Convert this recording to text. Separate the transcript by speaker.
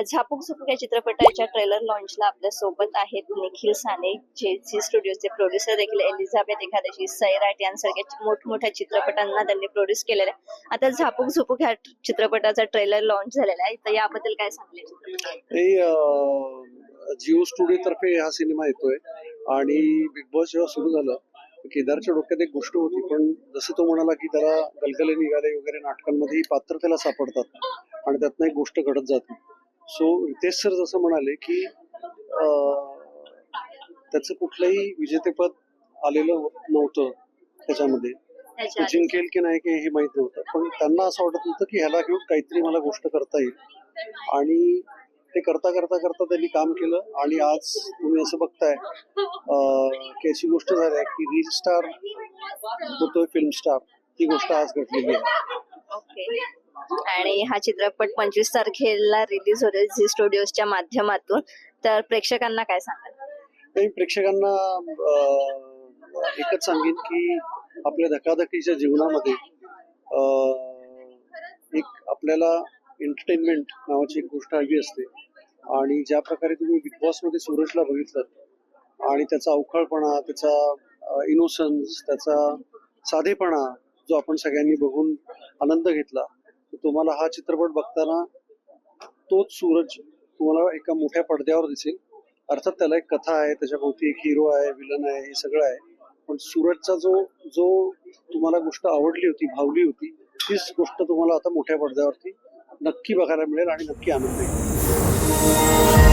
Speaker 1: झापूक झुपूक या चित्रपटाच्या ट्रेलर लॉन्चला आपल्यासोबत आहेत निखिल साने जे झी स्टुडिओचे प्रोड्युसर देखील एलिझाबेथ एखाद्याशी सैराट यांसारख्या मोठमोठ्या चित्रपटांना त्यांनी प्रोड्यूस केलेल्या आता झापूक झुपूक ह्या चित्रपटाचा ट्रेलर लॉन्च झालेला आहे. तर याबद्दल काय सांगले
Speaker 2: हे जिओ स्टुडिओ तर्फे हा सिनेमा येतोय. आणि बिग बॉस जेव्हा सुरू झालं केदारच्या डोक्यात एक गोष्ट होती पण जसं तो म्हणाला की त्याला गलगले निघाले वगैरे नाटकांमध्ये पात्र त्याला सापडतात आणि त्यातनं एक गोष्ट घडत जाते. सो रितेश सर जसं म्हणाले की अं, त्याचं कुठलंही विजेतेपद आलेलं नव्हतं त्याच्यामध्ये. तो जिंकेल की नाही की हे माहीत नव्हतं. पण त्यांना असं वाटत होतं की ह्याला घेऊन काहीतरी मला गोष्ट करता येईल. आणि ते करता करता करता त्यांनी काम केलं आणि आज तुम्ही असं बघताय अं, की अशी गोष्ट झाली आहे की रील स्टार होतोय फिल्म स्टार ही गोष्ट आज घडलेली आहे.
Speaker 1: आणि हा चित्रपट पंचवीस तारखेला रिलीज होईल झी स्टुडिओच्या माध्यमातून. तर प्रेक्षकांना काय सांगाल?
Speaker 2: प्रेक्षकांना एकच सांगेन की आपल्या धकाधकीच्या जीवनामध्ये एक आपल्याला एंटरटेनमेंट नावाची एक गोष्ट हवी असते. आणि ज्या प्रकारे तुम्ही बिग बॉसमध्ये सूरजला बघितलं आणि त्याचा अवखळपणा त्याचा इनोसन्स त्याचा साधेपणा जो आपण सगळ्यांनी बघून आनंद घेतला तुम्हाला हा चित्रपट बघताना तोच सूरज तुम्हाला एका मोठ्या पडद्यावर दिसेल. अर्थात त्याला एक कथा आहे त्याच्या भोवती एक हिरो आहे विलन आहे हे सगळं आहे. पण सूरजचा जो जो तुम्हाला गोष्ट आवडली होती भावली होती तीच गोष्ट तुम्हाला आता मोठ्या पडद्यावरती नक्की बघायला मिळेल आणि नक्की आनंद येईल